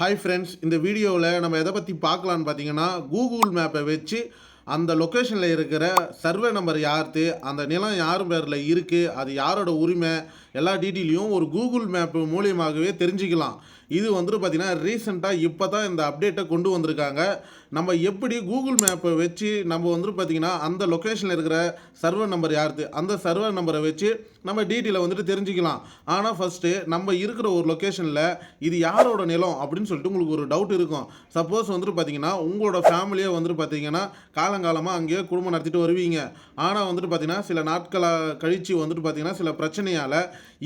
Hi friends இந்த வீடியோவில் நம்ம எதை பற்றி பார்க்கலான்னு பார்த்தீங்கன்னா கூகுள் மேப்பை வச்சு அந்த லொக்கேஷனில் இருக்கிற சர்வே நம்பர் யார்த்து அந்த நிலம் யார் பேரில் இருக்குது அது யாரோட உரிமை எல்லா டீட்டெயிலையும் ஒரு கூகுள் மேப்பு மூலியமாகவே தெரிஞ்சுக்கலாம். இது வந்துட்டு பார்த்திங்கன்னா ரீசெண்டாக இப்போ தான் இந்த அப்டேட்டை கொண்டு வந்திருக்காங்க. நம்ம எப்படி கூகுள் மேப்பை வச்சு நம்ம வந்துட்டு பார்த்திங்கன்னா அந்த லொக்கேஷனில் இருக்கிற சர்வர் நம்பர் யாருது அந்த சர்வர் நம்பரை வச்சு நம்ம டீட்டெயிலை வந்துட்டு தெரிஞ்சுக்கலாம். ஆனால் ஃபஸ்ட்டு நம்ம இருக்கிற ஒரு லொக்கேஷனில் இது யாரோட நிலம் அப்படின்னு சொல்லிட்டு உங்களுக்கு ஒரு டவுட் இருக்கும். சப்போஸ் வந்துட்டு பார்த்தீங்கன்னா உங்களோட ஃபேமிலியே வந்துட்டு பார்த்தீங்கன்னா காலங்காலமாக அங்கேயே குடும்பம் நடத்திட்டு வருவீங்க. ஆனால் வந்துட்டு பார்த்தீங்கன்னா சில நாட்களாக கழித்து வந்துட்டு பார்த்தீங்கன்னா சில பிரச்சனையால்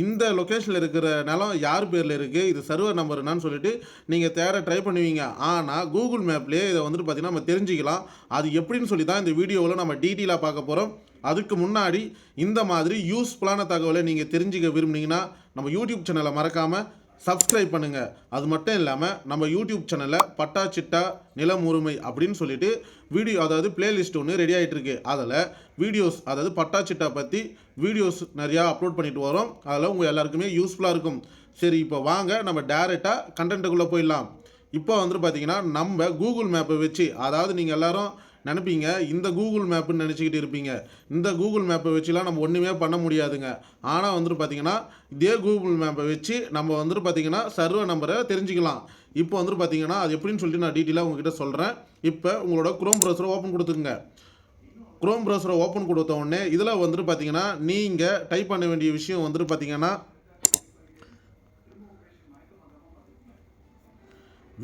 இந்த லொக்கேஷனில் இருக்கிற நிலம் யார் பேரில் இருக்குது இது சர்வர் நம்பர் என்னன்னு சொல்லிட்டு நீங்கள் தேட ட்ரை பண்ணுவீங்க. ஆனால் கூகுள் மேப்லேயே இதை வந்துட்டு பார்த்தீங்கன்னா நம்ம தெரிஞ்சுக்கலாம். அது எப்படின்னு சொல்லி தான் இந்த வீடியோவில் நம்ம டீட்டெயிலாக பார்க்க போகிறோம் அதுக்கு முன்னாடி இந்த மாதிரி யூஸ்ஃபுல்லான தகவலை நீங்கள் தெரிஞ்சுக்க விரும்புனீங்கன்னா நம்ம யூடியூப் சேனலை மறக்காமல் சப்ஸ்கிரைப் பண்ணுங்கள் அது மட்டும் இல்லாமல் நம்ம யூடியூப் சேனலில் பட்டா சிட்டா நிலம் உரிமை அப்படின்னு சொல்லிட்டு வீடியோ அதாவது பிளேலிஸ்ட் ஒன்று ரெடி ஆகிட்டு இருக்கு. அதில் வீடியோஸ் அதாவது பட்டா சிட்டா பற்றி வீடியோஸ் நிறையா அப்லோட் பண்ணிட்டு வரோம். அதில் உங்கள் எல்லாருக்குமே யூஸ்ஃபுல்லாக இருக்கும். சரி இப்போ வாங்க நம்ம டேரெக்டாக கண்டென்ட்டுக்குள்ளே போயிடலாம். இப்போ வந்துட்டு பார்த்தீங்கன்னா நம்ம கூகுள் மேப்பை வச்சு அதாவது நீங்கள் எல்லாரும் நினைப்பீங்க இந்த கூகுள் மேப்புன்னு நினச்சிக்கிட்டு இருப்பீங்க. இந்த கூகுள் மேப்பை வச்சுலாம் நம்ம ஒன்றுமே பண்ண முடியாதுங்க. ஆனால் வந்துட்டு பார்த்தீங்கன்னா இதே கூகுள் மேப்பை வச்சு நம்ம வந்துட்டு பார்த்தீங்கன்னா சர்வ நம்பரை தெரிஞ்சுக்கலாம். இப்போ வந்துட்டு பார்த்தீங்கன்னா அது எப்படின்னு சொல்லிட்டு நான் டீட்டெயிலாக உங்ககிட்ட சொல்கிறேன் இப்போ உங்களோட குரோம் ப்ரௌசரை ஓப்பன் கொடுத்துக்குங்க குரோம் ப்ரௌசரை ஓப்பன் கொடுத்த உடனே இதில் வந்துட்டு பார்த்தீங்கன்னா நீங்கள் டைப் பண்ண வேண்டிய விஷயம் வந்துட்டு பார்த்தீங்கன்னா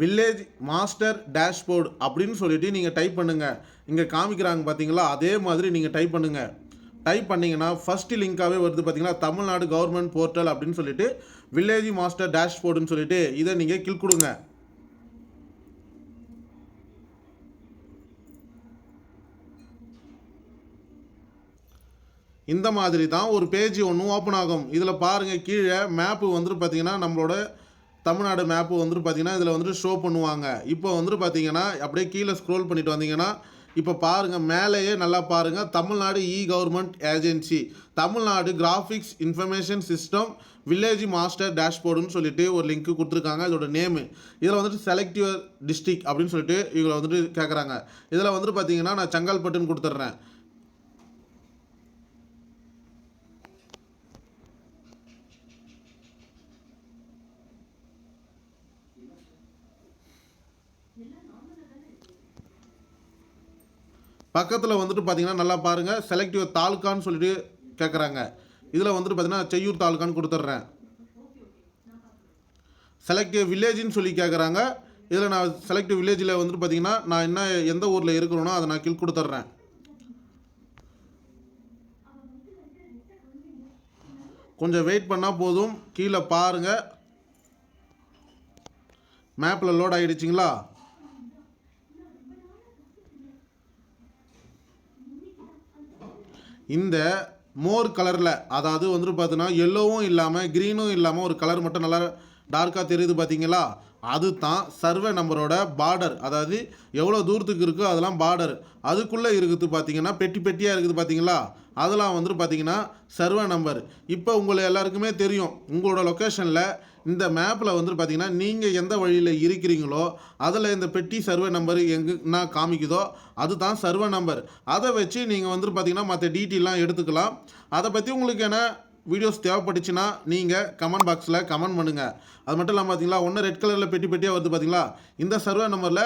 வில்லேஜ் மாஸ்டர் டேஷ்போர்டு அப்படின்னு சொல்லிட்டு நீங்கள் டைப் பண்ணுங்கள் இங்கே காமிக்கிறாங்க பார்த்தீங்களா அதே மாதிரி நீங்கள் டைப் பண்ணுங்கள் டைப் பண்ணிங்கன்னா ஃபஸ்ட்டு லிங்காகவே வருது பார்த்தீங்கன்னா தமிழ்நாடு கவர்மெண்ட் போர்ட்டல் அப்படின்னு சொல்லிட்டு வில்லேஜ் மாஸ்டர் டேஷ்போர்டுன்னு சொல்லிட்டு இதை நீங்கள் கிளிக் கொடுங்க. இந்த மாதிரி தான் ஒரு பேஜ் ஒன்று ஓப்பன் ஆகும். இதில் பாருங்கள் கீழே மேப்பு வந்துட்டு பார்த்தீங்கன்னா நம்மளோட தமிழ்நாடு மேப்பு வந்துட்டு பார்த்தீங்கன்னா இதில் வந்துட்டு ஷோ பண்ணுவாங்க. இப்போ வந்துட்டு பார்த்தீங்கன்னா அப்படியே கீழே ஸ்க்ரோல் பண்ணிட்டு வந்தீங்கன்னா இப்போ பாருங்கள் மேலேயே நல்லா பாருங்கள் Tamil Nadu e government agency Tamil Nadu graphics information system village master டேஷ்போர்டுன்னு சொல்லிட்டு ஒரு லிங்க் கொடுத்துருக்காங்க இதோட நேமு இதில் வந்துட்டு செலக்டிவ் டிஸ்ட்ரிக் அப்படின்னு சொல்லிட்டு இவங்களை வந்துட்டு கேட்குறாங்க இதில் வந்துட்டு பார்த்தீங்கன்னா நான் செங்கல்பட்டுன்னு கொடுத்துட்றேன். பக்கத்தில் வந்துட்டு பார்த்தீங்கன்னா நல்லா பாருங்கள் செலக்டிவ் தாலுக்கான்னு சொல்லிட்டு கேட்குறாங்க இதில் வந்துட்டு பார்த்தீங்கன்னா செய்யூர் தாலுக்கான்னு கொடுத்துட்றேன். செலக்டிவ் வில்லேஜ்னு சொல்லி கேட்குறாங்க இதில் நான் செலக்டிவ் வில்லேஜில் வந்துட்டு பார்த்தீங்கன்னா நான் என்ன எந்த ஊரில் இருக்கிறேனோ அதை நான் கில் கொடுத்துட்றேன். கொஞ்சம் வெயிட் பண்ணால் போதும். கீழே பாருங்கள் மேப்பில் லோட் ஆகிடுச்சிங்களா இந்த மோர் கலரில் அதாவது வந்துட்டு பார்த்தீங்கன்னா எல்லோவும் இல்லாமல் க்ரீனும் இல்லாமல் ஒரு கலர் மட்டும் நல்லா டார்க்காக தெரியுது பார்த்தீங்களா அது தான் சர்வே நம்பரோட பார்டர் அதாவது எவ்வளோ தூரத்துக்கு இருக்கோ அதெல்லாம் பார்டர் அதுக்குள்ளே இருக்குது பார்த்தீங்கன்னா பெட்டி பெட்டியாக இருக்குது பார்த்தீங்களா அதெல்லாம் வந்துட்டு பார்த்தீங்கன்னா சர்வே நம்பர் இப்போ உங்களை எல்லாருக்குமே தெரியும் உங்களோட லொக்கேஷனில் இந்த மேப்பில் வந்துட்டு பார்த்தீங்கன்னா நீங்கள் எந்த வழியில் இருக்கிறீங்களோ அதில் இந்த பெட்டி சர்வே நம்பர் எங்கன்னா காமிக்குதோ அதுதான் சர்வே நம்பர் அதை வச்சு நீங்கள் வந்துட்டு பார்த்தீங்கன்னா மற்ற டீட்டெயிலாம் எடுத்துக்கலாம். அதை பற்றி உங்களுக்கு என்ன வீடியோஸ் தேவைப்பட்டுச்சுன்னா நீங்கள் கமெண்ட் பாக்ஸில் கமெண்ட் பண்ணுங்கள் அது மட்டும் இல்லாமல் பார்த்தீங்களா ஒன்று ரெட் கலரில் பெட்டி பெட்டியாக வருது பார்த்தீங்களா இந்த சர்வே நம்பரில்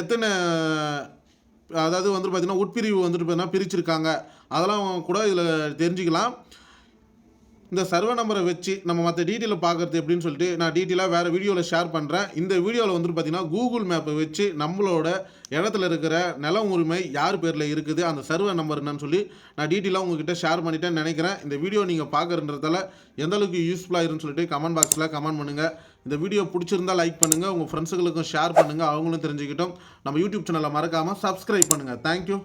எத்தனை அதாவது வந்துட்டு பார்த்தீங்கன்னா உட்பிரிவு வந்துட்டு பார்த்தீங்கன்னா பிரிச்சிருக்காங்க. அதெல்லாம் கூட இதில் தெரிஞ்சுக்கலாம். இந்த சர்வே நம்பரை வச்சு நம்ம மற்ற டீட்டெயிலை பார்க்குறது எப்படின்னு சொல்லிட்டு நான் டீட்டெயிலாக வேறு வீடியோவில் ஷேர் பண்ணுறேன் இந்த வீடியோவில் வந்துட்டு பார்த்தீங்கன்னா கூகுள் மேப்பை வச்சு நம்மளோட இடத்துல இருக்கிற நில உரிமை யார் பேரில் இருக்குது அந்த சர்வே நம்பர் என்னன்னு சொல்லி நான் டீட்டெயிலாக உங்ககிட்ட ஷேர் பண்ணிட்டேன்னு நினைக்கிறேன். இந்த வீடியோ நீங்கள் பார்க்குறன்றதால எந்த அளவுக்கு யூஸ்ஃபுல்லாக இருக்குன்னு சொல்லிட்டு கமெண்ட் பாக்ஸில் கமெண்ட் பண்ணுங்கள் இந்த வீடியோ பிடிச்சிருந்தா லைக் பண்ணுங்கள் உங்கள் ஃப்ரெண்ட்ஸுகளுக்கும் ஷேர் பண்ணுங்கள் அவங்களும் தெரிஞ்சுக்கிட்டோம். நம்ம யூடியூப் சேனலை மறக்காமல் சப்ஸ்கிரைப் பண்ணுங்கள் தேங்க்யூ